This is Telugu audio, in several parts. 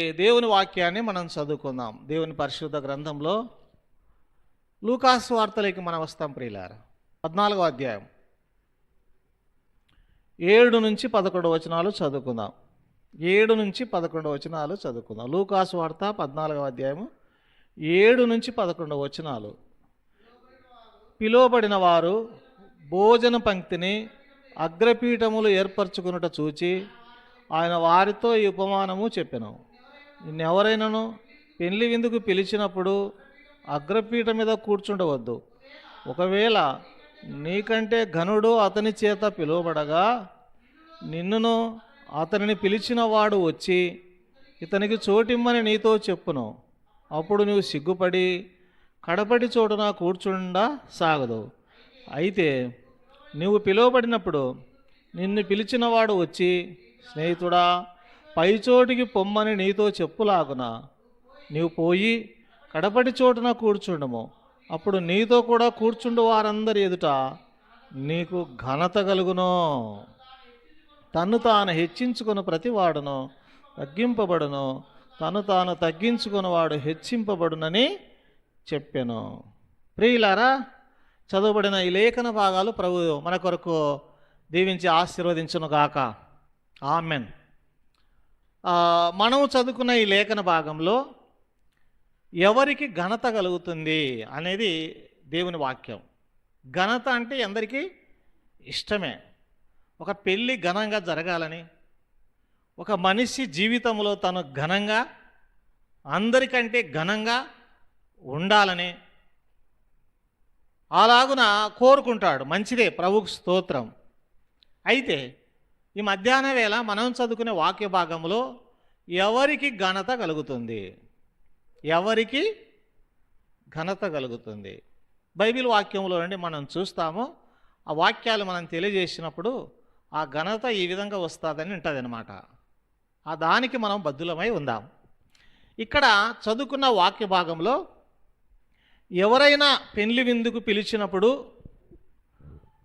దేవుని వాక్యాన్ని మనం చదువుకుందాం. దేవుని పరిశుద్ధ గ్రంథంలో లూకాసు వార్తలకి మనం వస్తాం ప్రియులార. పద్నాలుగో అధ్యాయం. ఏడు నుంచి పదకొండు వచనాలు చదువుకుందాం. ఏడు నుంచి పదకొండు వచనాలు చదువుకుందాం. లూకాసు వార్త పద్నాలుగవ అధ్యాయము ఏడు నుంచి పదకొండు వచనాలు. పిలువబడిన వారు భోజన పంక్తిని అగ్రపీఠములు ఏర్పరచుకున్నట చూచి ఆయన వారితో ఈ ఉపమానము చెప్పెను. నిన్నెవరైనాను? పెళ్ళి విందుకు పిలిచినప్పుడు అగ్రపీఠ మీద కూర్చుండవద్దు. ఒకవేళ నీకంటే ఘనుడు అతని చేత పిలువబడగా నిన్నును అతనిని పిలిచిన వాడు వచ్చి ఇతనికి చోటిమ్మని నీతో చెప్పును. అప్పుడు నువ్వు సిగ్గుపడి కడపటి చోటున కూర్చుండా సాగదు. అయితే నువ్వు పిలువబడినప్పుడు నిన్ను పిలిచిన వాడు వచ్చి స్నేహితుడా పై చోటికి పొమ్మని నీతో చెప్పులాగున నీవు పోయి కడపటి చోటున కూర్చుండము. అప్పుడు నీతో కూడా కూర్చుండు వారందరి ఎదుట నీకు ఘనత కలుగును. తను తాను హెచ్చించుకుని ప్రతివాడును తగ్గింపబడును. తను తాను తగ్గించుకున్నవాడు హెచ్చింపబడునని చెప్పాను. ప్రియులారా చదవబడిన ఈ లేఖన భాగాలు ప్రభు మన కొరకు దీవించి ఆశీర్వదించును గాక ఆమెన్. మనం చదువుకున్న ఈ లేఖన భాగంలో ఎవరికి ఘనత కలుగుతుంది అనేది దేవుని వాక్యం. ఘనత అంటే అందరికీ ఇష్టమే. ఒక పెళ్ళి ఘనంగా జరగాలని ఒక మనిషి జీవితంలో తను ఘనంగా అందరికంటే ఘనంగా ఉండాలని అలాగున కోరుకుంటాడు. మంచిదే ప్రభుకు స్తోత్రం. అయితే ఈ మధ్యాహ్న వేళ మనం చదువుకునే వాక్య భాగంలో ఎవరికి ఘనత కలుగుతుంది? ఎవరికి ఘనత కలుగుతుంది? బైబిల్ వాక్యంలో నుండి మనం చూస్తాము. ఆ వాక్యాలు మనం తెలియజేసినప్పుడు ఆ ఘనత ఈ విధంగా వస్తుందని ఉంటుంది అనమాట ఆ దానికి మనం బద్దులమై ఉందాం. ఇక్కడ చదువుకున్న వాక్య భాగంలో ఎవరైనా పెళ్ళి విందుకు పిలిచినప్పుడు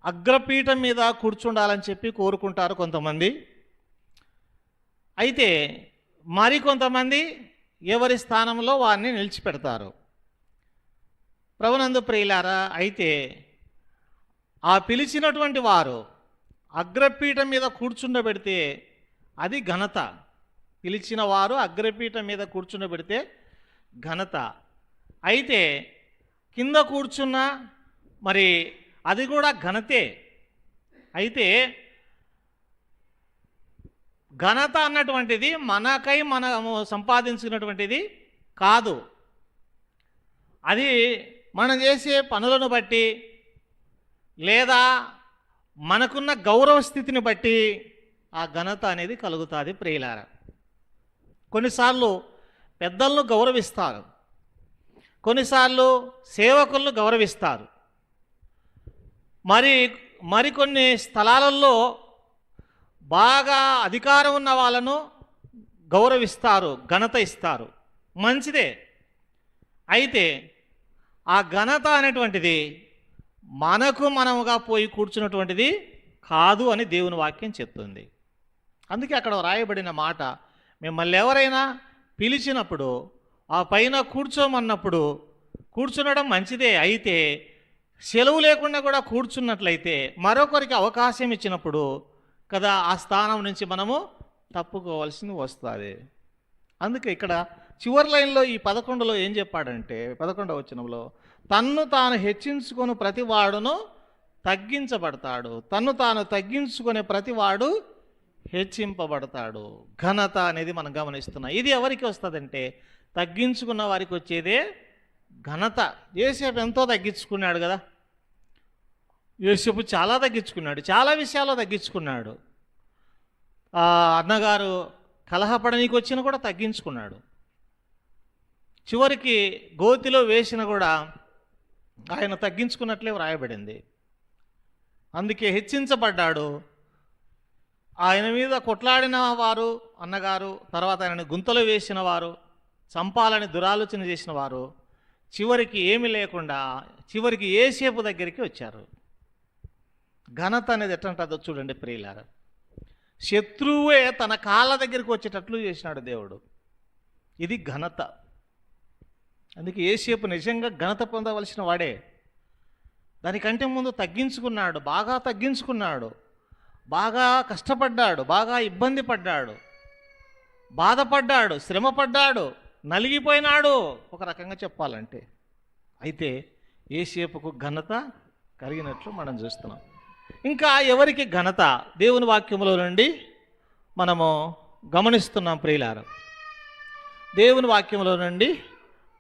అగ్రపీఠం మీద కూర్చుండాలని చెప్పి కోరుకుంటారు కొంతమంది. అయితే మరికొంతమంది ఎవరి స్థానంలో వారిని నిలిచిపెడతారు. ప్రభునందు ప్రియులారా అయితే ఆ పిలిచినటువంటి వారు అగ్రపీఠం మీద కూర్చుండబెడితే అది ఘనత. పిలిచిన వారు అగ్రపీఠం మీద కూర్చుండబెడితే ఘనత. అయితే కింద కూర్చున్న మరి అది కూడా ఘనతే. అయితే ఘనత అన్నటువంటిది మనకై మనము సంపాదించుకున్నటువంటిది కాదు. అది మనం చేసే పనులను బట్టి లేదా మనకున్న గౌరవ స్థితిని బట్టి ఆ ఘనత అనేది కలుగుతుంది ప్రియులార. కొన్నిసార్లు పెద్దలను గౌరవిస్తారు. కొన్నిసార్లు సేవకులను గౌరవిస్తారు. మరి మరికొన్ని స్థలాలలో బాగా అధికారం ఉన్న వాళ్ళను గౌరవిస్తారు ఘనత ఇస్తారు. మంచిదే. అయితే ఆ ఘనత అనేటువంటిది మనకు మనముగా పోయి కూర్చున్నటువంటిది కాదు అని దేవుని వాక్యం చెప్తుంది. అందుకే అక్కడ రాయబడిన మాట మిమ్మల్ని ఎవరైనా పిలిచినప్పుడు ఆ పైన కూర్చోమన్నప్పుడు కూర్చునడం మంచిదే. అయితే సెలవు లేకుండా కూడా కూర్చున్నట్లయితే మరొకరికి అవకాశం ఇచ్చినప్పుడు కదా ఆ స్థానం నుంచి మనము తప్పుకోవాల్సింది వస్తుంది. అందుకే ఇక్కడ చివరి లైన్లో ఈ పదకొండులో ఏం చెప్పాడంటే పదకొండవ వచనంలో తన్ను తాను హెచ్చించుకొని ప్రతివాడును తగ్గించబడతాడు. తన్ను తాను తగ్గించుకునే ప్రతివాడు హెచ్చింపబడతాడు. ఘనత అనేది మనం గమనిస్తున్నాం. ఇది ఎవరికి వస్తుందంటే తగ్గించుకున్న వారికి వచ్చేదే ఘనత. ఏసేపు ఎంతో తగ్గించుకున్నాడు కదా? యేసేపు చాలా తగ్గించుకున్నాడు చాలా విషయాల్లో తగ్గించుకున్నాడు. అన్నగారు కలహపడనీకి వచ్చిన కూడా తగ్గించుకున్నాడు. చివరికి గోతిలో వేసిన కూడా ఆయన తగ్గించుకున్నట్లే వ్రాయబడింది. అందుకే హెచ్చించబడ్డాడు. ఆయన మీద కొట్లాడిన వారు అన్నగారు తర్వాత ఆయనని గుంతలో వేసిన వారు చంపాలని దురాలోచన చేసిన వారు చివరికి ఏమి లేకుండా చివరికి ఏసేపు దగ్గరికి వచ్చారు. ఘనత అనేది ఎట్లంటుందో చూడండి ప్రియులారా. శత్రువే తన కాళ్ళ దగ్గరికి వచ్చేటట్లు చేసినాడు దేవుడు. ఇది ఘనత. అందుకే ఏసేపు నిజంగా ఘనత పొందవలసిన వాడే. దానికంటే ముందు తగ్గించుకున్నాడు బాగా తగ్గించుకున్నాడు బాగా కష్టపడ్డాడు బాగా ఇబ్బంది పడ్డాడు బాధపడ్డాడు శ్రమపడ్డాడు నలిగిపోయినాడు. ఒక రకంగా చెప్పాలంటే. అయితే ఏసేపుకు ఘనత కలిగినట్లు మనం చూస్తున్నాం. ఇంకా ఎవరికి ఘనత? దేవుని వాక్యంలో నుండి మనము గమనిస్తున్నాం ప్రియులారం. దేవుని వాక్యంలో నుండి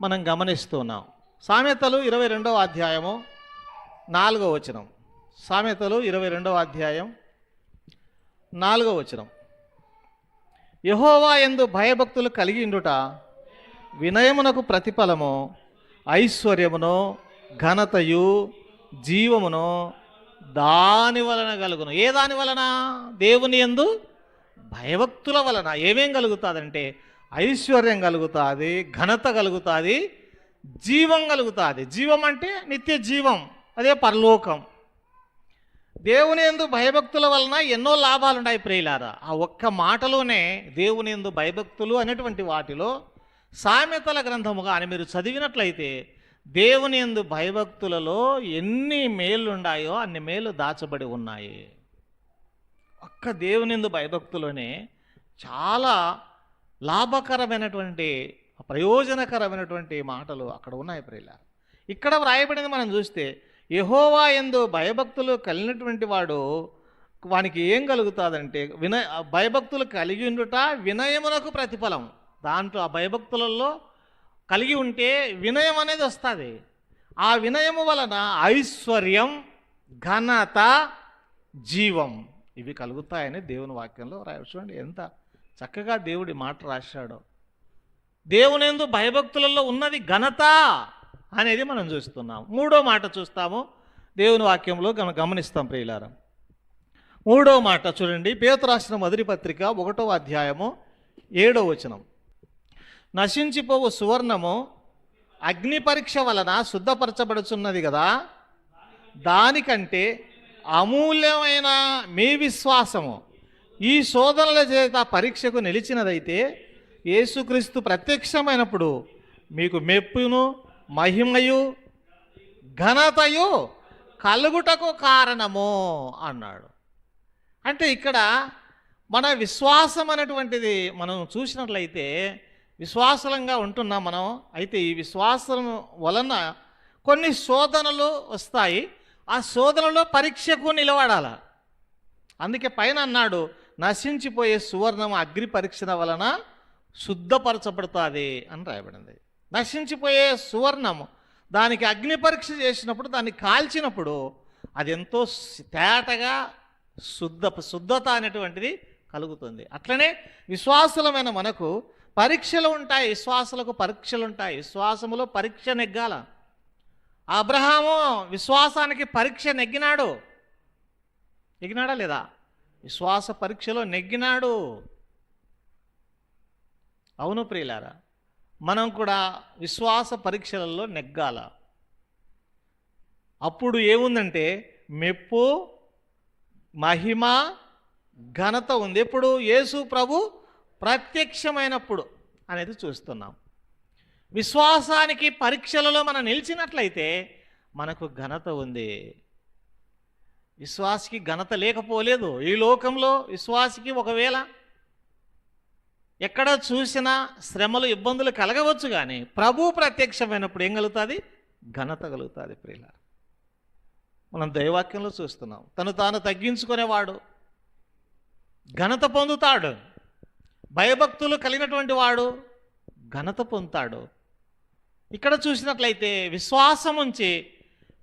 మనం గమనిస్తున్నాం సామెతలు ఇరవై రెండవ అధ్యాయము నాలుగో వచనం. సామెతలు ఇరవై రెండవ అధ్యాయం నాలుగో వచనం. యహోవా ఎందు భయభక్తులు కలిగి ఉండుట వినయమునకు ప్రతిఫలము ఐశ్వర్యమును ఘనతయు జీవమును దాని వలన కలుగును. ఏ దాని వలన? దేవుని ఎందు భయభక్తుల వలన. ఏమేం కలుగుతుందంటే ఐశ్వర్యం కలుగుతుంది ఘనత కలుగుతుంది జీవం కలుగుతుంది. జీవం అంటే నిత్య జీవం అదే పరలోకం. దేవుని ఎందు భయభక్తుల వలన ఎన్నో లాభాలు ఉన్నాయి ప్రియులారా. ఆ ఒక్క మాటలోనే దేవుని ఎందు భయభక్తులు అనేటువంటి వాటిలో సామెతల గ్రంథముగా అని మీరు చదివినట్లయితే దేవుని ఎందు భయభక్తులలో ఎన్ని మేలుండాయో అన్ని మేలు దాచబడి ఉన్నాయి. ఒక్క దేవుని ఎందు భయభక్తులోనే చాలా లాభకరమైనటువంటి ప్రయోజనకరమైనటువంటి మాటలు అక్కడ ఉన్నాయి ప్రియులారా. ఇక్కడ వ్రాయబడింది మనం చూస్తే యహోవా ఎందు భయభక్తులు కలిగినటువంటి వాడు వానికి ఏం కలుగుతుందంటే వినయ భయభక్తులు కలిగి ఉండుట వినయమునకు ప్రతిఫలం దాంట్లో ఆ భయభక్తులలో కలిగి ఉంటే వినయం అనేది వస్తుంది. ఆ వినయము వలన ఐశ్వర్యం ఘనత జీవం ఇవి కలుగుతాయని దేవుని వాక్యంలో రాయ చూడండి. ఎంత చక్కగా దేవుడి మాట రాశాడో. దేవునేందు భయభక్తులలో ఉన్నది ఘనత అనేది మనం చూస్తున్నాం మూడో మాట చూస్తాము. దేవుని వాక్యంలో మనం గమనిస్తాం ప్రియులారా. మూడో మాట చూడండి. పేతు రాసిన మొదటి పత్రిక ఒకటో అధ్యాయము ఏడో వచనం. నశించిపోవు సువర్ణము అగ్ని పరీక్ష వలన శుద్ధపరచబడుచున్నది కదా. దానికంటే అమూల్యమైన మీ విశ్వాసము ఈ శోధనల చేత పరీక్షకు నిలిచినదైతే యేసుక్రీస్తు ప్రత్యక్షమైనప్పుడు మీకు మెప్పును మహిమయు ఘనతయు కలుగుటకు కారణము అన్నాడు. అంటే ఇక్కడ మన విశ్వాసం అనేటువంటిది మనం చూసినట్లయితే విశ్వాసలంగా ఉంటున్నాం మనం. అయితే ఈ విశ్వాసం వలన కొన్ని శోధనలు వస్తాయి. ఆ శోధనలో పరీక్షకు నిలబడాల. అందుకే పైన అన్నాడు నశించిపోయే సువర్ణం అగ్ని పరీక్షణ వలన శుద్ధపరచబడుతుంది అని రాయబడింది. నశించిపోయే సువర్ణము దానికి అగ్ని పరీక్ష చేసినప్పుడు దాన్ని కాల్చినప్పుడు అది ఎంతో తేటగా శుద్ధ శుద్ధత అనేటువంటిది కలుగుతుంది. అట్లనే విశ్వాసులమైన మనకు పరీక్షలు ఉంటాయి విశ్వాసులకు పరీక్షలు ఉంటాయి. విశ్వాసములో పరీక్ష నెగ్గాల. అబ్రహాము విశ్వాసానికి పరీక్ష నెగ్గినాడు. నెగ్గినాడా లేదా? విశ్వాస పరీక్షలో నెగ్గినాడు. అవును ప్రియులారా మనం కూడా విశ్వాస పరీక్షలలో నెగ్గాల. అప్పుడు ఏముందంటే మెప్పు మహిమ ఘనత ఉంది. ఎప్పుడు? యేసు ప్రభు ప్రత్యక్షమైనప్పుడు అనేది చూస్తున్నాం. విశ్వాసానికి పరీక్షలలో మనం నిలిచినట్లయితే మనకు ఘనత ఉంది. విశ్వాసికి ఘనత లేకపోలేదు. ఈ లోకంలో విశ్వాసికి ఒకవేళ ఎక్కడ చూసినా శ్రమలు ఇబ్బందులు కలగవచ్చు కానీ ప్రభు ప్రత్యక్షమైనప్పుడు ఏం కలుగుతుంది? ఘనత కలుగుతుంది ప్రియుల మనం దైవాక్యంలో చూస్తున్నాం. తను తాను తగ్గించుకునేవాడు. ఘనత పొందుతాడు. భయభక్తులు కలిగినటువంటి వాడు ఘనత పొందుతాడు. ఇక్కడ చూసినట్లయితే విశ్వాసం ఉంచి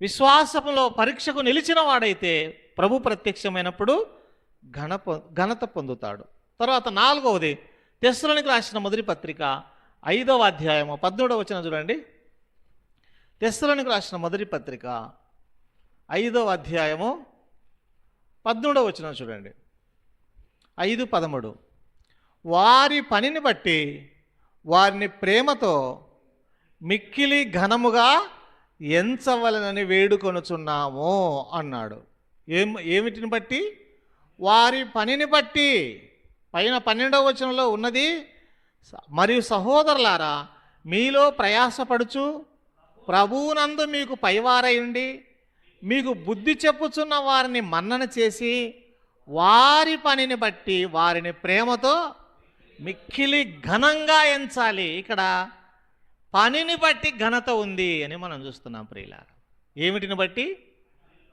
విశ్వాసంలో పరీక్షకు నిలిచిన వాడైతే ప్రభు ప్రత్యక్షమైనప్పుడు ఘన ఘనత పొందుతాడు. తర్వాత నాలుగవది తెస్సులనికి రాసిన మొదటి పత్రిక ఐదవ అధ్యాయము పద్మూడవ వచ్చిన చూడండి. తెస్సులనికి రాసిన మొదటి పత్రిక ఐదవ అధ్యాయము పద్మూడవ వచ్చిన చూడండి. ఐదు పదమూడు. వారి పనిని బట్టి వారిని ప్రేమతో మిక్కిలి ఘనముగా ఎంచవలనని వేడుకొనుచున్నాము అన్నాడు. ఏం ఏమిటిని బట్టి? వారి పనిని బట్టి. పైన పన్నెండవ వచనంలో ఉన్నది మరియు సహోదరులారా మీలో ప్రయాసపడుచు ప్రభువునందు మీకు పైవారై ఉండి మీకు బుద్ధి చెప్పుచున్న వారిని మన్నన చేసి వారి పనిని బట్టి వారిని ప్రేమతో మిక్కిలి ఘనంగా ఎంచాలి. ఇక్కడ పనిని బట్టి ఘనత ఉంది అని మనం చూస్తున్నాం ప్రియుల ఏమిటిని బట్టి?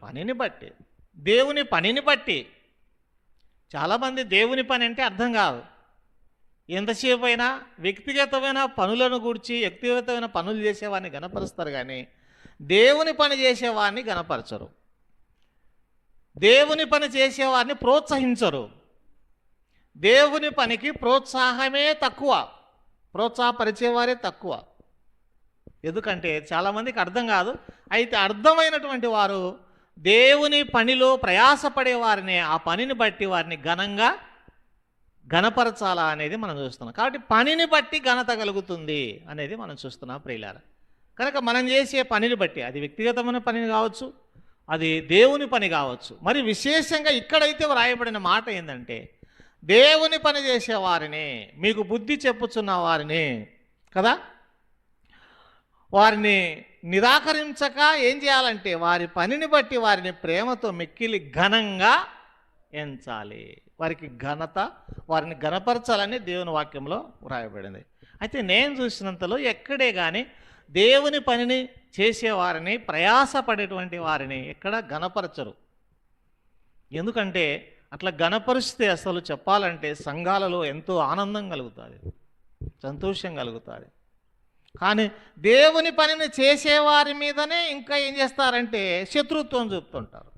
పనిని బట్టి. దేవుని పనిని బట్టి. చాలామంది దేవుని పని అంటే అర్థం కాదు. ఎంతసేపు అయినా వ్యక్తిగతమైన పనులను గూర్చి వ్యక్తిగతమైన పనులు చేసేవాడిని గనపరుస్తారు కానీ దేవుని పని చేసేవాడిని గనపరచరు. దేవుని పని చేసేవారిని ప్రోత్సహించరు. దేవుని పనికి ప్రోత్సాహమే తక్కువ. ప్రోత్సాహపరిచేవారే తక్కువ. ఎందుకంటే చాలామందికి అర్థం కాదు. అయితే అర్థమైనటువంటి వారు దేవుని పనిలో ప్రయాసపడే వారిని ఆ పనిని బట్టి వారిని ఘనంగా ఘనపరచాలా అనేది మనం చూస్తున్నాం. కాబట్టి పనిని బట్టి ఘనత కలుగుతుంది అనేది మనం చూస్తున్నాం ప్రియులార. కనుక మనం చేసే పనిని బట్టి అది వ్యక్తిగతమైన పనిని కావచ్చు అది దేవుని పని కావచ్చు. మరి విశేషంగా ఇక్కడైతే వ్రాయబడిన మాట ఏంటంటే దేవుని పని చేసేవారిని మీకు బుద్ధి చెప్పుచున్న వారిని కదా? వారిని నిరాకరించక ఏం చేయాలంటే వారి పనిని బట్టి వారిని ప్రేమతో మిక్కిలి ఘనంగా ఎంచాలి. వారికి ఘనత వారిని ఘనపరచాలని దేవుని వాక్యంలో వ్రాయబడింది. అయితే నేను చూసినంతలో ఎక్కడే కానీ దేవుని పనిని చేసేవారిని ప్రయాసపడేటువంటి వారిని ఎక్కడ ఘనపరచరు. ఎందుకంటే అట్లా గణపరిస్తే అసలు చెప్పాలంటే సంఘాలలో ఎంతో ఆనందం కలుగుతుంది సంతోషం కలుగుతుంది. కానీ దేవుని పనిని చేసేవారి మీదనే ఇంకా ఏం చేస్తారంటే శత్రుత్వం చూపుతుంటారు.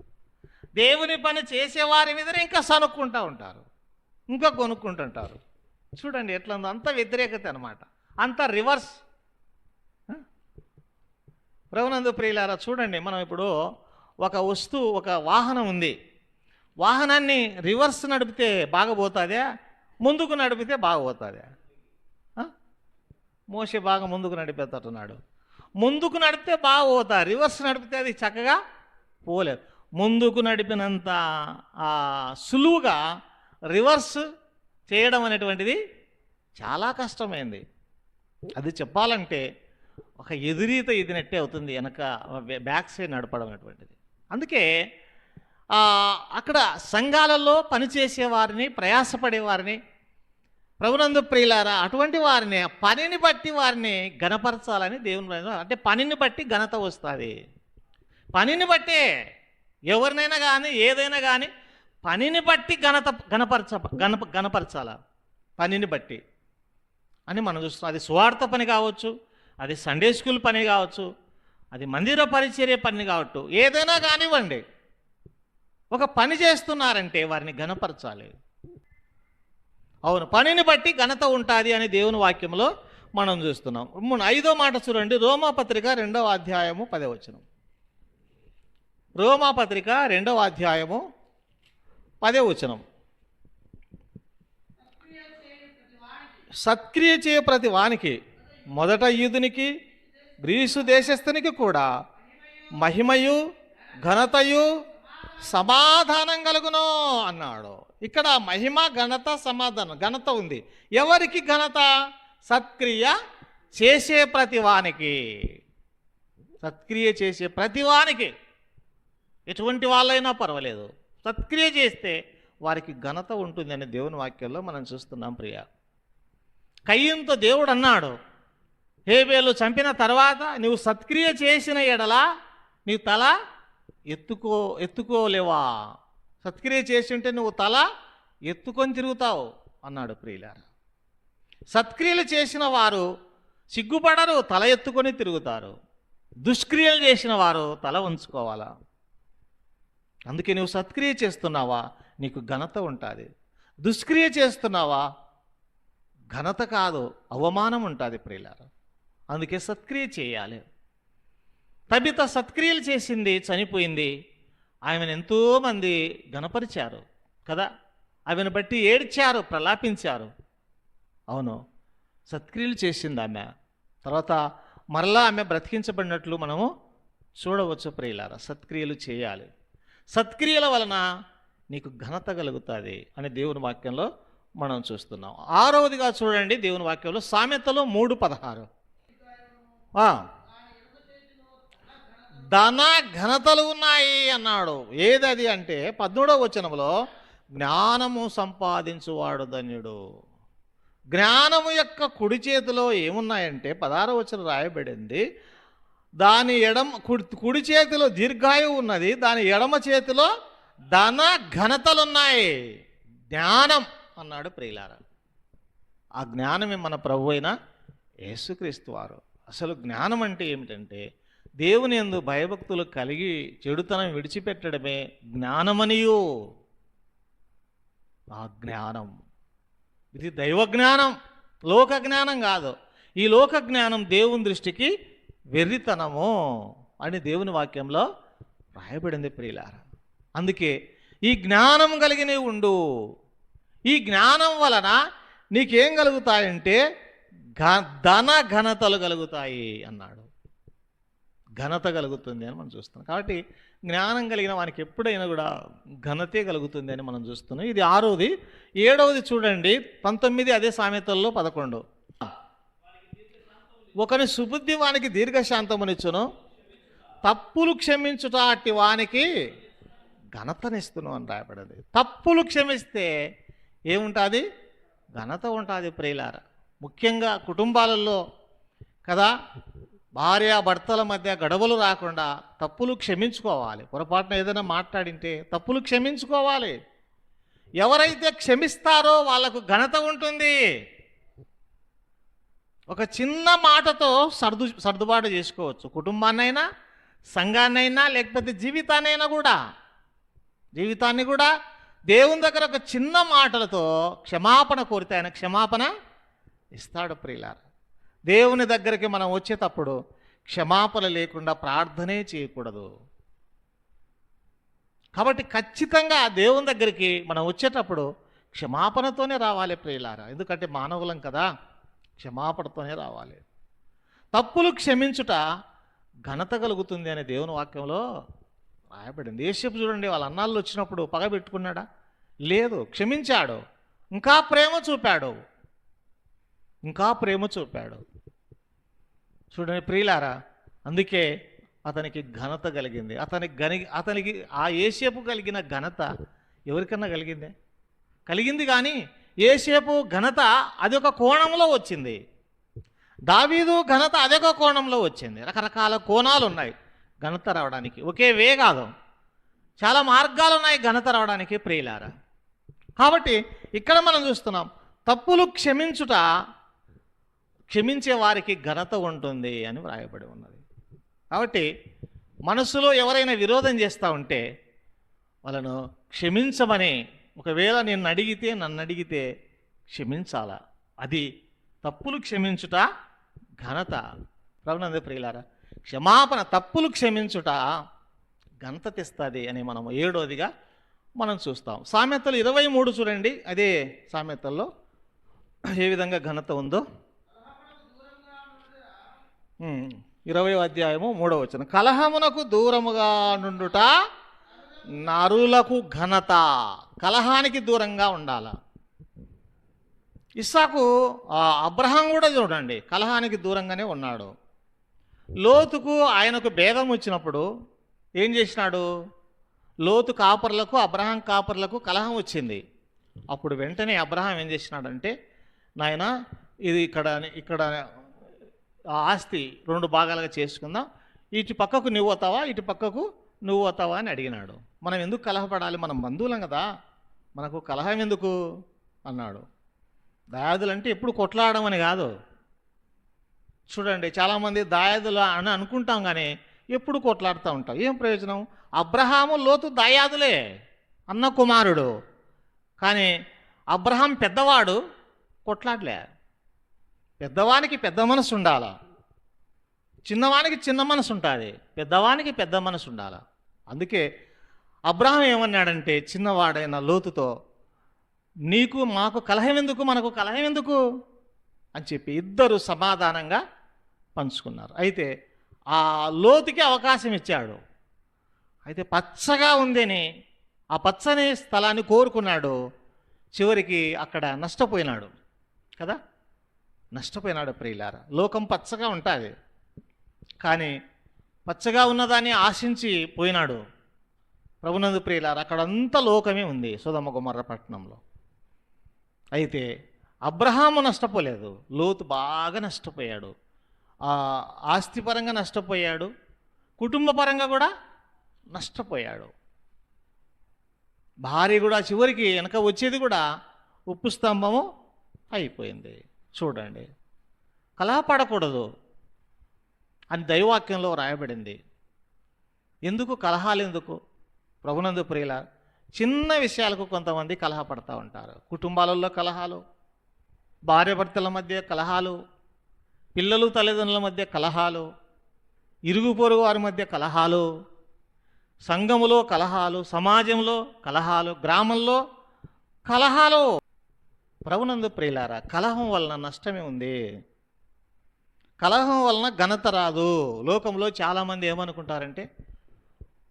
దేవుని పని చేసేవారి మీదనే ఇంకా సనుక్కుంటూ ఉంటారు ఇంకా కొనుక్కుంటుంటారు. చూడండి ఎట్లా అంత వ్యతిరేకత అనమాట అంత రివర్స్. రఘునందు ప్రియులారా చూడండి మనం ఇప్పుడు ఒక వస్తువు ఒక వాహనం ఉంది. వాహనాన్ని రివర్స్ నడిపితే బాగపోతుందా ముందుకు నడిపితే బాగపోతుందా మోసే బాగా ముందుకు నడిపేటట్టున్నాడు ముందుకు నడిపితే బాగా పోతా రివర్స్ నడిపితే అది చక్కగా పోలేదు. ముందుకు నడిపినంత సులువుగా రివర్స్ చేయడం అనేటువంటిది చాలా కష్టమైంది. అది చెప్పాలంటే ఒక ఎదురీత ఇదినట్టే అవుతుంది వెనక బ్యాక్ సైడ్ నడపడం అనేటువంటిది. అందుకే అక్కడ సంఘాలలో పనిచేసే వారిని ప్రయాసపడే వారిని ప్రభునందు ప్రియులారా అటువంటి వారిని పనిని బట్టి వారిని గణపరచాలని దేవుని అంటే పనిని బట్టి ఘనత వస్తుంది. పనిని బట్టే ఎవరినైనా కానీ ఏదైనా కానీ పనిని బట్టి ఘనత గణపరచ గణప గణపరచాల పనిని బట్టి. అని మనం చూస్తున్నాం. అది స్వార్థ పని కావచ్చు అది సండే స్కూల్ పని కావచ్చు అది మందిర పరిచర్య పని కావచ్చు ఏదైనా కానివ్వండి. ఒక పని చేస్తున్నారంటే వారిని ఘనపరచాలి. అవును పనిని బట్టి ఘనత ఉంటుంది అని దేవుని వాక్యంలో మనం చూస్తున్నాం. ఐదో మాట చూడండి. రోమాపత్రిక రెండవ అధ్యాయము పదవచనం రోమాపత్రిక రెండవ అధ్యాయము పదే వచనం. సత్క్రియ చేయ ప్రతి వానికి మొదట యూదునికి గ్రీసు దేశస్థునికి కూడా మహిమయు ఘనతయు సమాధానం కలుగును అన్నాడు. ఇక్కడ మహిమ ఘనత సమాధానం ఘనత ఉంది. ఎవరికి ఘనత? సత్క్రియ చేసే ప్రతివానికి. సత్క్రియ చేసే ప్రతివానికి. ఎటువంటి వాళ్ళైనా పర్వాలేదు. సత్క్రియ చేస్తే వారికి ఘనత ఉంటుందని దేవుని వాక్యంలో మనం చూస్తున్నాం ప్రియ. కయ్యంతో దేవుడు అన్నాడు హేబేలు చంపిన తర్వాత నువ్వు సత్క్రియ చేసిన ఎడల నీ తల ఎత్తుకో ఎత్తుకోలేవా? సత్క్రియ చేసి ఉంటే నువ్వు తల ఎత్తుకొని తిరుగుతావు అన్నాడు ప్రియులారా. సత్క్రియలు చేసిన వారు సిగ్గుపడరు తల ఎత్తుకొని తిరుగుతారు. దుష్క్రియలు చేసిన వారు తల ఉంచుకోవాలా అందుకే నువ్వు సత్క్రియ చేస్తున్నావా? నీకు ఘనత ఉంటుంది. దుష్క్రియ చేస్తున్నావా? ఘనత కాదు అవమానం ఉంటుంది ప్రియులారా. అందుకే సత్క్రియ చేయాలి. తబిత సత్క్రియలు చేసింది చనిపోయింది. ఆమెను ఎంతోమంది గణపరిచారు కదా? ఆమెను బట్టి ఏడ్చారు ప్రలాపించారు. అవును సత్క్రియలు చేసింది ఆమె. తర్వాత మరలా ఆమె బ్రతికించబడినట్లు మనము చూడవచ్చు ప్రియులార. సత్క్రియలు చేయాలి. సత్క్రియల వలన నీకు ఘనత కలుగుతుంది అని దేవుని వాక్యంలో మనం చూస్తున్నాం. ఆరవదిగా చూడండి దేవుని వాక్యంలో సామెతలో మూడు పదహారు. ఆ. ధన ఘనతలు ఉన్నాయి అన్నాడు. ఏదది అంటే పద్మూడవ వచనంలో జ్ఞానము సంపాదించువాడు ధన్యుడు. జ్ఞానము యొక్క కుడి చేతిలో ఏమున్నాయంటే పదార వచనం రాయబడింది. దాని ఎడమ కుడి కుడి చేతిలో దీర్ఘాయువు ఉన్నది. దాని ఎడమ చేతిలో ధన ఘనతలున్నాయి. జ్ఞానం అన్నాడు ప్రియులార. ఆ జ్ఞానమే మన ప్రభు అయిన యేసుక్రీస్తు వారు. అసలు జ్ఞానం అంటే ఏమిటంటే దేవుని ఎందు భయభక్తులు కలిగి చెడుతనం విడిచిపెట్టడమే జ్ఞానమనియు. ఆ జ్ఞానం. ఇది దైవ జ్ఞానం. లోక జ్ఞానం కాదు. ఈ లోక జ్ఞానం దేవుని దృష్టికి వెర్రితనము అని దేవుని వాక్యంలో రాయబడింది ప్రియులార. అందుకే ఈ జ్ఞానం కలిగిన ఉండు. ఈ జ్ఞానం వలన నీకేం కలుగుతాయంటే ఘ ధన ఘనతలు కలుగుతాయి అన్నాడు. ఘనత కలుగుతుంది అని మనం చూస్తున్నాం. కాబట్టి జ్ఞానం కలిగిన వానికి ఎప్పుడైనా కూడా ఘనతే కలుగుతుంది అని మనం చూస్తున్నాం. ఇది ఆరోది. ఏడవది చూడండి. పంతొమ్మిది అదే సామెతల్లో పదకొండు. ఒకని సుబుద్ధి వానికి దీర్ఘశాంతమునిచ్చును తప్పులు క్షమించుట అట్టి వానికి ఘనతనిస్తును అని రాయబడింది. తప్పులు క్షమిస్తే ఏముంటుంది? ఘనత ఉంటుంది ప్రియులార. ముఖ్యంగా కుటుంబాలలో కదా భార్యాభర్తల మధ్య గడవలు రాకుండా తప్పులు క్షమించుకోవాలి. పొరపాటున ఏదైనా మాట్లాడింటే తప్పులు క్షమించుకోవాలి. ఎవరైతే క్షమిస్తారో వాళ్ళకు ఘనత ఉంటుంది. ఒక చిన్న మాటతో సర్దు సర్దుబాటు చేసుకోవచ్చు. కుటుంబాన్నైనా సంఘాన్నైనా లేకపోతే జీవితాన్నైనా కూడా. జీవితాన్ని కూడా దేవుని దగ్గర ఒక చిన్న మాటలతో క్షమాపణ కోరితే ఆయన క్షమాపణ ఇస్తాడు ప్రియులార. దేవుని దగ్గరికి మనం వచ్చేటప్పుడు క్షమాపణ లేకుండా ప్రార్థనే చేయకూడదు. కాబట్టి ఖచ్చితంగా దేవుని దగ్గరికి మనం వచ్చేటప్పుడు క్షమాపణతోనే రావాలి ప్రియులారా. ఎందుకంటే మానవులం కదా క్షమాపణతోనే రావాలి. తప్పులు క్షమించుట ఘనత కలుగుతుంది అనే దేవుని వాక్యంలో రాయబడింది. ఏసేపు చూడండి వాళ్ళ అన్నాళ్ళు వచ్చినప్పుడు పగ పెట్టుకున్నాడా? లేదు క్షమించాడు. ఇంకా ప్రేమ చూపాడు. ఇంకా ప్రేమ చూపాడు. చూడండి ప్రియులారా అందుకే అతనికి ఘనత కలిగింది. అతనికి గని అతనికి ఆ ఏసేపు కలిగిన ఘనత ఎవరికన్నా కలిగిందే? కలిగింది కానీ ఏసేపు ఘనత అదొక కోణంలో వచ్చింది. దావీదు ఘనత అదొక కోణంలో వచ్చింది. రకరకాల కోణాలు ఉన్నాయి ఘనత రావడానికి. ఒకే వే కాదు. చాలా మార్గాలు ఉన్నాయి ఘనత రావడానికి ప్రియులారా. కాబట్టి ఇక్కడ మనం చూస్తున్నాం తప్పులు క్షమించుట క్షమించే వారికి ఘనత ఉంటుంది అని వ్రాయబడి ఉన్నది. కాబట్టి మనసులో ఎవరైనా విరోధం చేస్తూ ఉంటే వాళ్ళను క్షమించమని ఒకవేళ నిన్ను అడిగితే నన్ను అడిగితే క్షమించాలా? అది తప్పులు క్షమించుట ఘనత. ప్రభునంద ప్రియులారా క్షమాపణ తప్పులు క్షమించుట ఘనత తెస్తుంది అని మనం ఏడోదిగా మనం చూస్తాం. సామెతలు ఇరవై మూడు చూడండి. అదే సామెతల్లో ఏ విధంగా ఘనత ఉందో. ఇరవై అధ్యాయము మూడవ వచ్చిన కలహమునకు దూరముగా నుండుట నరులకు ఘనత. కలహానికి దూరంగా ఉండాల. ఇస్సాకు అబ్రహం కూడా చూడండి కలహానికి దూరంగానే ఉన్నాడు. లోతుకు ఆయనకు భేదం వచ్చినప్పుడు ఏం చేసినాడు? లోతు కాపర్లకు అబ్రహాం కాపర్లకు కలహం వచ్చింది. అప్పుడు వెంటనే అబ్రహాం ఏం చేసినాడంటే నాయన ఇది ఇక్కడ ఇక్కడ ఆస్తి రెండు భాగాలుగా చేసుకుందాం. ఇటు పక్కకు నువ్వు పోతావా ఇటు పక్కకు నువ్వు పోతావా అని అడిగినాడు. మనం ఎందుకు కలహపడాలి? మనం బంధువులం కదా. మనకు కలహం ఎందుకు? అన్నాడు. దాయాదులు అంటే ఎప్పుడు కొట్లాడడం అని కాదు. చూడండి చాలామంది దాయాదులు అని అనుకుంటాం కానీ ఎప్పుడు కొట్లాడుతూ ఉంటాం. ఏం ప్రయోజనం? అబ్రహాము లోతు దాయాదులే అన్న కుమారుడు. కానీ అబ్రహాం పెద్దవాడు కొట్లాడలే. పెద్దవానికి పెద్ద మనసు ఉండాలా? చిన్నవానికి చిన్న మనసు ఉంటుంది. పెద్దవానికి పెద్ద మనసు ఉండాలా? అందుకే అబ్రహం ఏమన్నాడంటే చిన్నవాడైన లోతుతో నీకు మాకు కలహం ఎందుకు? మనకు కలహం ఎందుకు? అని చెప్పి ఇద్దరు సమాధానంగా పంచుకున్నారు. అయితే ఆ లోతుకి అవకాశం ఇచ్చాడు. అయితే పచ్చగా ఉందని ఆ పచ్చని స్థలాన్ని కోరుకున్నాడు. చివరికి అక్కడ నష్టపోయినాడు. కదా? నష్టపోయినాడు ప్రియులార. లోకం పచ్చగా ఉంటుంది. కానీ పచ్చగా ఉన్నదాన్ని ఆశించి పోయినాడు. ప్రభునందు ప్రియులార అక్కడంతా లోకమే ఉంది సుధమ్మ గుమర్ర పట్టణంలో. అయితే అబ్రహాము నష్టపోలేదు. లోతు బాగా నష్టపోయాడు. ఆస్తిపరంగా నష్టపోయాడు. కుటుంబపరంగా కూడా నష్టపోయాడు. భార్య కూడా చివరికి వెనక వచ్చేది కూడా ఉప్పు స్తంభము అయిపోయింది. చూడండి. కలహపడకూడదు. అని దైవాక్యంలో రాయబడింది. ఎందుకు కలహాలు ఎందుకు? ప్రభునందు ప్రియుల చిన్న విషయాలకు కొంతమంది కలహపడతా ఉంటారు. కుటుంబాలలో కలహాలు భార్యాభర్తల మధ్య కలహాలు పిల్లలు తల్లిదండ్రుల మధ్య కలహాలు ఇరుగు పొరుగు వారి మధ్య కలహాలు సంఘములో కలహాలు సమాజంలో కలహాలు గ్రామంలో కలహాలు. ప్రభునందు ప్రియులారా కలహం వలన నష్టమే ఉంది. కలహం వలన ఘనత రాదు. లోకంలో చాలామంది ఏమనుకుంటారంటే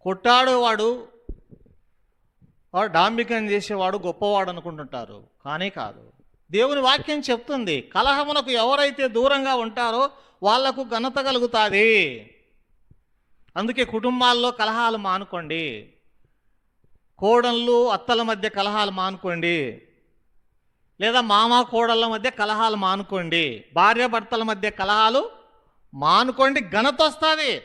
కొట్టాడేవాడు వాడు డాంబికం చేసేవాడు గొప్పవాడు అనుకుంటుంటారు. కానీ కాదు. దేవుని వాక్యం చెప్తుంది కలహమునకు ఎవరైతే దూరంగా ఉంటారో వాళ్ళకు ఘనత కలుగుతుంది. అందుకే కుటుంబాల్లో కలహాలు మానుకోండి. కోడళ్ళు అత్తల మధ్య కలహాలు మానుకోండి. లేదా మామ కోడళ్ళ మధ్య కలహాలు మానుకోండి భార్యాభర్తల మధ్య కలహాలు మానుకోండి ఘనత వస్తుంది.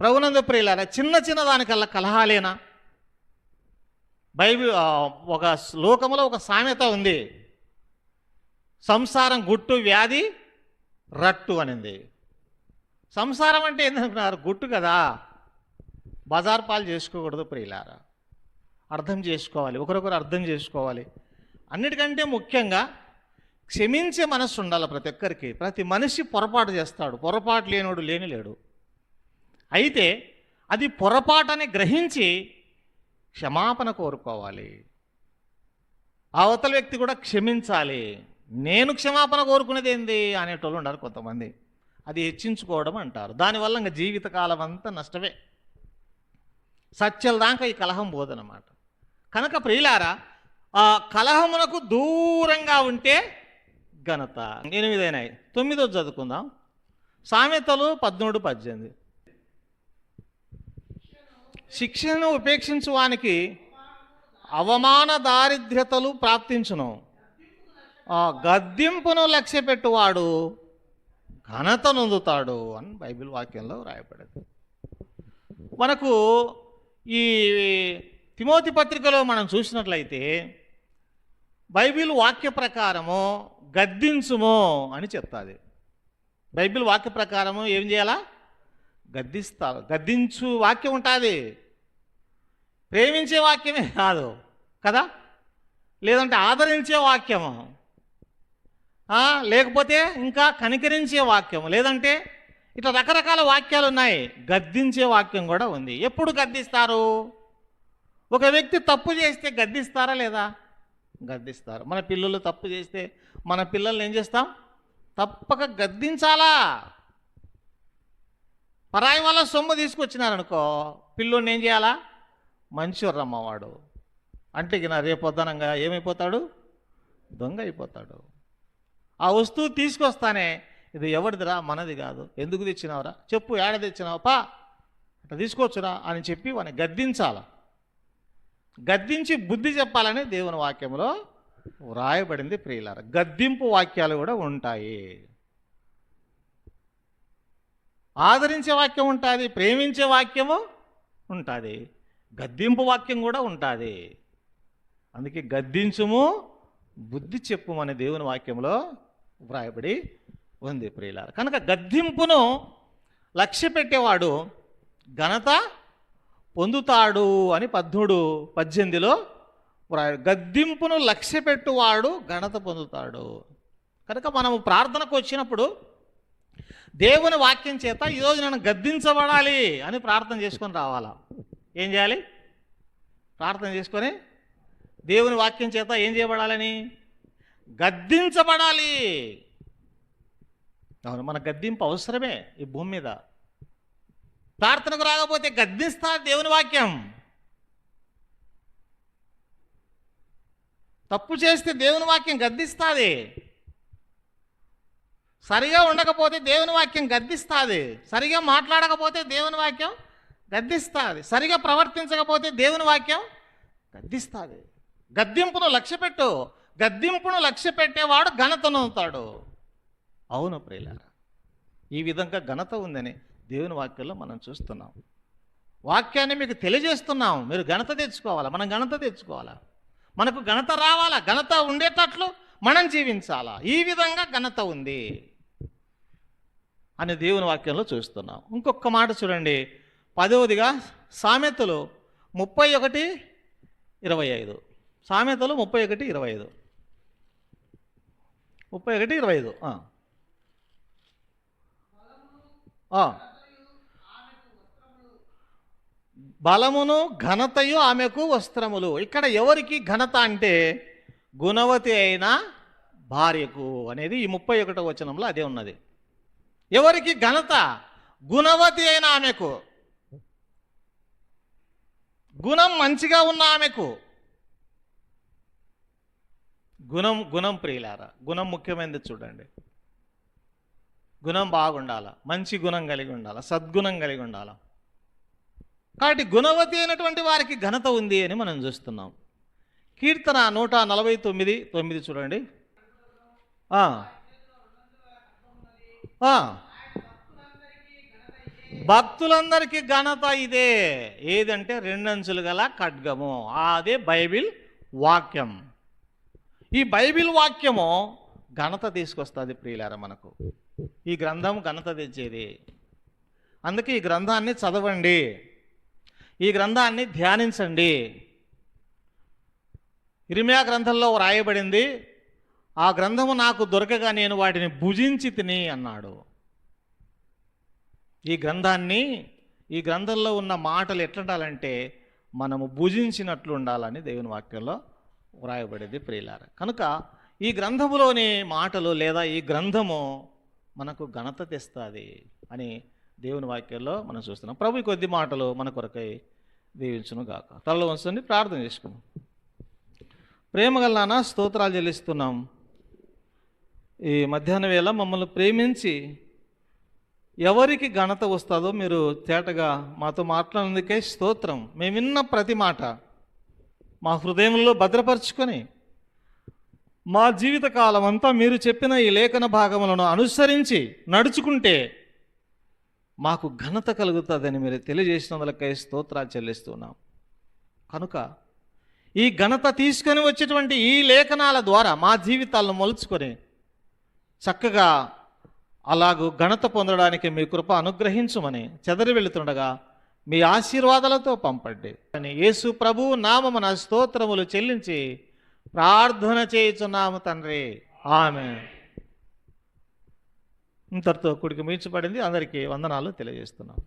ప్రభునంద ప్రియులారా చిన్న చిన్న దానికల్లా కలహాలేనా? బైబిల్ ఒక శ్లోకంలో ఒక సామెత ఉంది. సంసారం గుట్టు వ్యాధి రట్టు అనింది. సంసారం అంటే ఏంటనుకున్నారు గుట్టు కదా. బజార్ పాలు చేసుకోకూడదు ప్రియులారా. అర్థం చేసుకోవాలి ఒకరొకరు అర్థం చేసుకోవాలి. అన్నిటికంటే ముఖ్యంగా క్షమించే మనసు ఉండాలి ప్రతి ఒక్కరికి. ప్రతి మనిషి పొరపాటు చేస్తాడు పొరపాటు లేనోడు లేని లేడు అయితే అది పొరపాటని గ్రహించి క్షమాపణ కోరుకోవాలి. అవతల వ్యక్తి కూడా క్షమించాలి. నేను క్షమాపణ కోరుకునేది ఏంది? అనేటోళ్ళు ఉండాలి కొంతమంది. అది హెచ్చించుకోవడం అంటారు. దానివల్ల ఇంకా జీవితకాలం అంతా నష్టమే. సత్యల దాకా ఈ కలహం పోదనమాట కనుక ప్రియులారా ఆ కలహమునకు దూరంగా ఉంటే ఘనత. ఎనిమిదైనాయి తొమ్మిదో చదువుకుందాం. సామెతలు పద్మూడు పద్దెనిమిది. శిక్షను ఉపేక్షించు వానికి అవమాన దారిద్ర్యతలు ప్రాప్తించును. గద్దింపును లక్ష్య పెట్టువాడు ఘనత నొందుతాడు అని బైబిల్ వాక్యంలో రాయబడింది. మనకు ఈ తిమోతి పత్రికలో మనం చూసినట్లయితే బైబిల్ వాక్య ప్రకారము గద్దించుము అని చెప్తాది. బైబిల్ వాక్య ప్రకారము ఏం చేయాలా? గద్దిస్తారు గద్దించు వాక్యం ఉంటుంది. ప్రేమించే వాక్యమే కాదు కదా? లేదంటే ఆదరించే వాక్యము. లేకపోతే ఇంకా కనికరించే వాక్యం లేదంటే ఇట్లా రకరకాల వాక్యాలు ఉన్నాయి. గద్దించే వాక్యం కూడా ఉంది. ఎప్పుడు గద్దిస్తారు? ఒక వ్యక్తి తప్పు చేస్తే గద్దిస్తారా లేదా? గద్దిస్తారు. మన పిల్లలు తప్పు చేస్తే మన పిల్లల్ని ఏం చేస్తాం? తప్పక గద్దించాలా? పరాయి వాళ్ళ సొమ్ము తీసుకొచ్చినారనుకో పిల్లోని ఏం చేయాలా? మంచివర్రమ్మవాడు అంటే ఇక నా రేపొద్దనంగా ఏమైపోతాడు? దొంగ అయిపోతాడు. ఆ వస్తువు తీసుకొస్తానే ఇది ఎవరిదిరా? మనది కాదు. ఎందుకు తెచ్చినావురా? చెప్పు ఏడ తెచ్చినావు? పా. అట్లా తీసుకోవచ్చురా అని చెప్పి వాడిని గద్దించాలా? గద్దించి బుద్ధి చెప్పాలని దేవుని వాక్యంలో వ్రాయబడింది ప్రియులార. గద్దింపు వాక్యాలు కూడా ఉంటాయి. ఆదరించే వాక్యం ఉంటుంది ప్రేమించే వాక్యము ఉంటుంది గద్దింపు వాక్యం కూడా ఉంటుంది. అందుకే గద్దించుము బుద్ధి చెప్పుమని దేవుని వాక్యంలో వ్రాయబడి ఉంది ప్రియులార. కనుక గద్దింపును లక్ష్య పెట్టేవాడు ఘనత పొందుతాడు అని పద్ముడు పద్దెనిమిదిలో వ్రాయ గద్దింపును లక్ష్య పెట్టువాడు ఘనత పొందుతాడు. కనుక మనము ప్రార్థనకు వచ్చినప్పుడు దేవుని వాక్యం చేత ఈరోజు నన్ను గద్దించబడాలి అని ప్రార్థన చేసుకొని రావాలా? ఏం చేయాలి? ప్రార్థన చేసుకొని దేవుని వాక్యం చేత ఏం చేయబడాలని? గద్దించబడాలి. అవును మన గద్దింపు అవసరమే ఈ భూమి మీద. ప్రార్థనకు రాకపోతే గద్దిస్తా దేవుని వాక్యం. తప్పు చేస్తే దేవుని వాక్యం గద్దిస్తుంది. సరిగా ఉండకపోతే దేవుని వాక్యం గద్దిస్తుంది. సరిగా మాట్లాడకపోతే దేవుని వాక్యం గద్దిస్తుంది. సరిగా ప్రవర్తించకపోతే దేవుని వాక్యం గద్దిస్తుంది. గద్దింపును లక్ష్యపెట్టు గద్దింపును లక్ష్య పెట్టేవాడు ఘనతను అవుతాడు. అవును ప్రియులారా ఈ విధంగా ఘనత ఉందని దేవుని వాక్యంలో మనం చూస్తున్నాం. వాక్యాన్ని మీకు తెలియజేస్తున్నాం. మీరు ఘనత తెచ్చుకోవాలా? మనం ఘనత తెచ్చుకోవాలా? మనకు ఘనత రావాలా? ఘనత ఉండేటట్లు మనం జీవించాలా? ఈ విధంగా ఘనత ఉంది అని దేవుని వాక్యంలో చూస్తున్నాం. ఇంకొక మాట చూడండి. పదవదిగా సామెతలు ముప్పై ఒకటి ఇరవై ఐదు. సామెతలు ముప్పై ఒకటి ఇరవై ఐదు. ముప్పై ఒకటి ఇరవై ఐదు ఆ. ఆ. బలమును ఘనతయు ఆమెకు వస్త్రములు. ఇక్కడ ఎవరికి ఘనత అంటే గుణవతి అయిన భార్యకు అనేది ఈ ముప్పై ఒకటో వచనంలో అదే ఉన్నది. ఎవరికి ఘనత? గుణవతి అయిన ఆమెకు. గుణం మంచిగా ఉన్న ఆమెకు. గుణం గుణం ప్రియులారా గుణం ముఖ్యమైనది చూడండి. గుణం బాగుండాల? మంచి గుణం కలిగి ఉండాలి? సద్గుణం కలిగి ఉండాలా? కాబట్టి గుణవతి అయినటువంటి వారికి ఘనత ఉంది అని మనం చూస్తున్నాం. కీర్తన నూట నలభై తొమ్మిది తొమ్మిది చూడండి. భక్తులందరికీ ఘనత ఇదే. ఏదంటే రెండంచులు గల ఖడ్గము. అదే బైబిల్ వాక్యం. ఈ బైబిల్ వాక్యము ఘనత తీసుకొస్తుంది ప్రియులార మనకు. ఈ గ్రంథం ఘనత తెచ్చేది. అందుకే ఈ గ్రంథాన్ని చదవండి. ఈ గ్రంథాన్ని ధ్యానించండి. ఇరిమియా గ్రంథంలో వ్రాయబడింది ఆ గ్రంథము నాకు దొరకగా నేను వాటిని భుజించి తిని అన్నాడు. ఈ గ్రంథాన్ని ఈ గ్రంథంలో ఉన్న మాటలు ఎట్లుండాలంటే మనము భుజించినట్లు ఉండాలని దేవుని వాక్యంలో వ్రాయబడేది ప్రియులార. కనుక ఈ గ్రంథములోని మాటలు లేదా ఈ గ్రంథము మనకు ఘనత తెస్తుంది అని దేవుని వాక్యాల్లో మనం చూస్తున్నాం. ప్రభు కొద్ది మాటలు మన కొరకై దీవించును గాక తలలో ఉంచండి ప్రార్థన చేసుకున్నాం చేసుకుందాం నాన్న స్తోత్రాలు చెల్లిస్తున్నాం. ఈ మధ్యాహ్న వేళ మమ్మల్ని ప్రేమించి ఎవరికి ఘనత వస్తుందో మీరు తేటగా మాతో మాట్లాడినందుకే స్తోత్రం. మేము విన్న ప్రతి మాట మా హృదయంలో భద్రపరుచుకొని మా జీవితకాలం అంతా మీరు చెప్పిన ఈ లేఖన భాగములను అనుసరించి నడుచుకుంటే మాకు ఘనత కలుగుతుందని మీరు తెలియజేసినందులకై స్తోత్రాలు చెల్లిస్తున్నాం. కనుక ఈ ఘనత తీసుకొని వచ్చేటువంటి ఈ లేఖనాల ద్వారా మా జీవితాలను మలుచుకొని చక్కగా అలాగూ ఘనత పొందడానికి మీ కృప అనుగ్రహించుమని చెదరి వెళుతుండగా మీ ఆశీర్వాదాలతో పంపండి. అని యేసు ప్రభు నామమున స్తోత్రములు చెల్లించి ప్రార్థన చేయుచున్నాము తండ్రి. ఆమె ఇంతటితో కుడికి మీర్చబడింది అందరికీ వందనాలు తెలియజేస్తున్నాం